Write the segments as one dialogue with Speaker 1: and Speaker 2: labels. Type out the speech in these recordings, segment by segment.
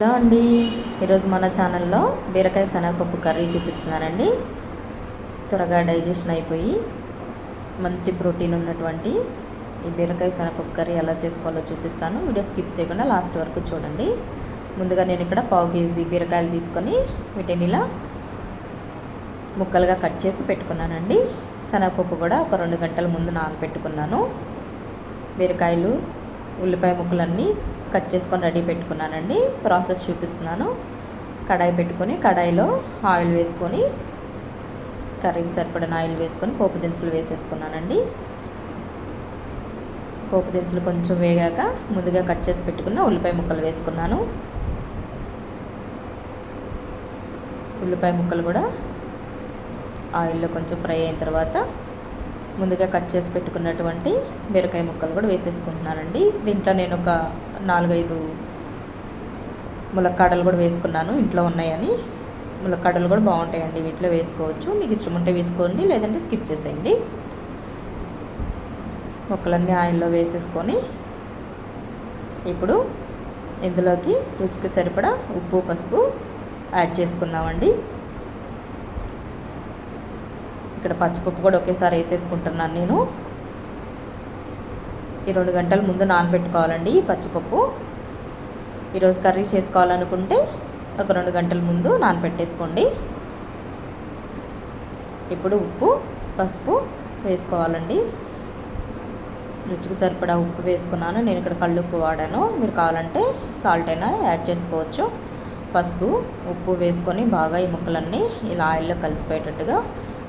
Speaker 1: Hello అండి. ఈరోజు మన ఛానల్లో బీరకాయ శనగపప్పు కర్రీ చూపిస్తున్నానండి. త్వరగా డైజెషన్ అయిపోయి మంచి ప్రోటీన్ ఉన్నటువంటి ఈ బీరకాయ శనగపప్పు కర్రీ ఎలా చేసుకోవాలో చూపిస్తాను. వీడియో స్కిప్ చేయకుండా లాస్ట్ వరకు చూడండి. ముందుగా నేను ఇక్కడ పావు కేజీ బీరకాయలు తీసుకొని వీటిని ఇలా ముక్కలుగా కట్ చేసి పెట్టుకున్నానండి. శనగపప్పు కూడా ఒక రెండు గంటల ముందు నానబెట్టుకున్నాను. బీరకాయలు ఉల్లిపాయ ముక్కలన్నీ కట్ చేసుకొని రెడీ పెట్టుకున్నానండి. ప్రాసెస్ చూపిస్తున్నాను. కడాయి పెట్టుకొని కడాయిలో ఆయిల్ వేసుకొని కర్రీకి సరిపడిన ఆయిల్ వేసుకొని పోపు దినుసులు వేసేసుకున్నానండి. పోపు దినుసులు కొంచెం వేగాక ముందుగా కట్ చేసి పెట్టుకున్న ఉల్లిపాయ ముక్కలు వేసుకున్నాను. ఉల్లిపాయ ముక్కలు కూడా ఆయిల్లో కొంచెం ఫ్రై అయిన తర్వాత ముందుగా కట్ చేసి పెట్టుకున్నటువంటి బీరకాయ ముక్కలు కూడా వేసేసుకుంటున్నానండి. దీంట్లో నేను ఒక నాలుగైదు ములక్కాడలు కూడా వేసుకున్నాను ఇంట్లో ఉన్నాయని. ములక్కాడలు కూడా బాగుంటాయండి వీటిలో వేసుకోవచ్చు. మీకు ఇష్టం ఉంటే వేసుకోండి లేదంటే స్కిప్ చేసేయండి. ముక్కలన్నీ ఆయిల్లో వేసేసుకొని ఇప్పుడు ఇందులోకి రుచికి సరిపడా ఉప్పు పసుపు యాడ్ చేసుకుందామండి. ఇక్కడ పచ్చిపప్పు కూడా ఒకేసారి వేసేసుకుంటున్నాను నేను. ఈ రెండు గంటల ముందు నానబెట్టుకోవాలండి ఈ పచ్చిపప్పు. ఈరోజు కర్రీ చేసుకోవాలనుకుంటే ఒక రెండు గంటల ముందు నానబెట్టేసుకోండి. ఇప్పుడు ఉప్పు పసుపు వేసుకోవాలండి. రుచికి సరిపడా ఉప్పు వేసుకున్నాను. నేను ఇక్కడ కళ్ళు ఉప్పు వాడాను. మీరు కావాలంటే సాల్ట్ అయినా యాడ్ చేసుకోవచ్చు. పసుపు ఉప్పు వేసుకొని బాగా ఈ ముక్కలన్నీ ఇలా ఆయిల్లో కలిసిపోయేటట్టుగా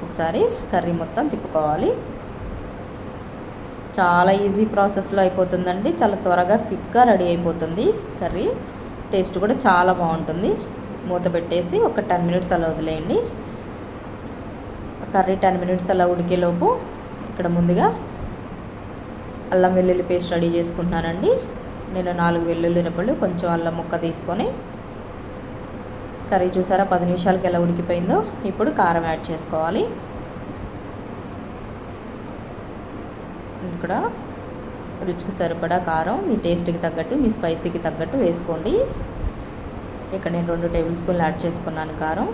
Speaker 1: ఒకసారి కర్రీ మొత్తం తిప్పుకోవాలి. చాలా ఈజీ ప్రాసెస్లో అయిపోతుందండి. చాలా త్వరగా క్విక్గా రెడీ అయిపోతుంది కర్రీ. టేస్ట్ కూడా చాలా బాగుంటుంది. మూత పెట్టేసి ఒక టెన్ మినిట్స్ అలా వదిలేయండి. కర్రీ టెన్ మినిట్స్ అలా ఉడికేలోపు ఇక్కడ ముందుగా అల్లం వెల్లుల్లి పేస్ట్ రెడీ చేసుకుంటున్నానండి. నేను నాలుగు వెల్లుల్లి రెబ్బలు కొంచెం అల్లం ముక్క తీసుకొని కర్రీ చూసారా? పది నిమిషాలకి ఎలా ఉడికిపోయిందో ఇప్పుడు కారం యాడ్ చేసుకోవాలి. ఇక్కడ రుచికి సరిపడా కారం మీ టేస్ట్కి తగ్గట్టు మీ స్పైసీకి తగ్గట్టు వేసుకోండి. ఇక్కడ నేను రెండు టేబుల్ స్పూన్లు యాడ్ చేసుకున్నాను కారం.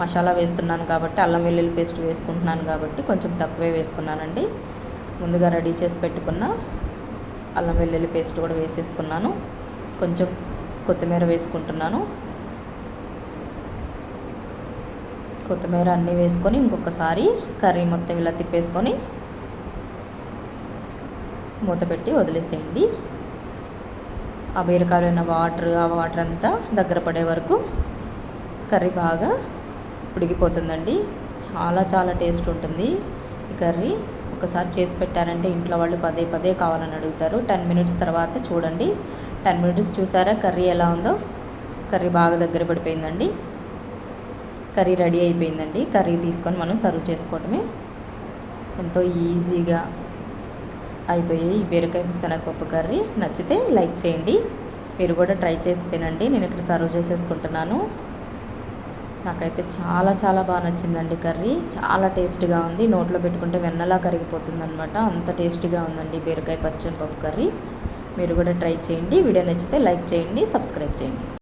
Speaker 1: మసాలా వేస్తున్నాను కాబట్టి అల్లం వెల్లుల్లి పేస్ట్ వేసుకుంటున్నాను కాబట్టి కొంచెం తక్కువే వేసుకున్నానండి. ముందుగా రెడీ చేసి పెట్టుకున్న అల్లం వెల్లుల్లి పేస్ట్ కూడా వేసేసుకున్నాను. కొంచెం కొత్తిమీర వేసుకుంటున్నాను. కొత్తిమీర అన్నీ వేసుకొని ఇంకొకసారి కర్రీ మొత్తం ఇలా తిప్పేసుకొని మూత పెట్టి వదిలేసేయండి. ఆ బీరకాయలు వాటర్ ఆ వాటర్ అంతా దగ్గర పడే వరకు కర్రీ బాగా ఉడికిపోతుందండి. చాలా చాలా టేస్ట్ ఉంటుంది ఈ కర్రీ. ఒకసారి చేసి పెట్టారంటే ఇంట్లో వాళ్ళు పదే పదే కావాలని అడుగుతారు. టెన్ మినిట్స్ తర్వాత చూడండి. టెన్ మినిట్స్ చూసారా కర్రీ ఎలా ఉందో? కర్రీ బాగా దగ్గర పడిపోయిందండి. కర్రీ రెడీ అయిపోయిందండి. కర్రీ తీసుకొని మనం సర్వ్ చేసుకోవటమే ఎంతో ఈజీగా అయిపోయాయి ఈ బీరకాయ శనగపప్పు కర్రీ. నచ్చితే లైక్ చేయండి. మీరు కూడా ట్రై చేసి తినండి. నేను ఇక్కడ సర్వ్ చేసేసుకుంటున్నాను. నాకైతే చాలా చాలా బాగా నచ్చిందండి కర్రీ. చాలా టేస్ట్గా ఉంది. నోట్లో పెట్టుకుంటే వెన్నలా కరిగిపోతుంది అనమాట అంత టేస్టీగా ఉందండి బీరకాయ పచ్చని పప్పు కర్రీ. మీరు కూడా ట్రై చేయండి. వీడియో నచ్చితే లైక్ చేయండి సబ్స్క్రైబ్ చేయండి.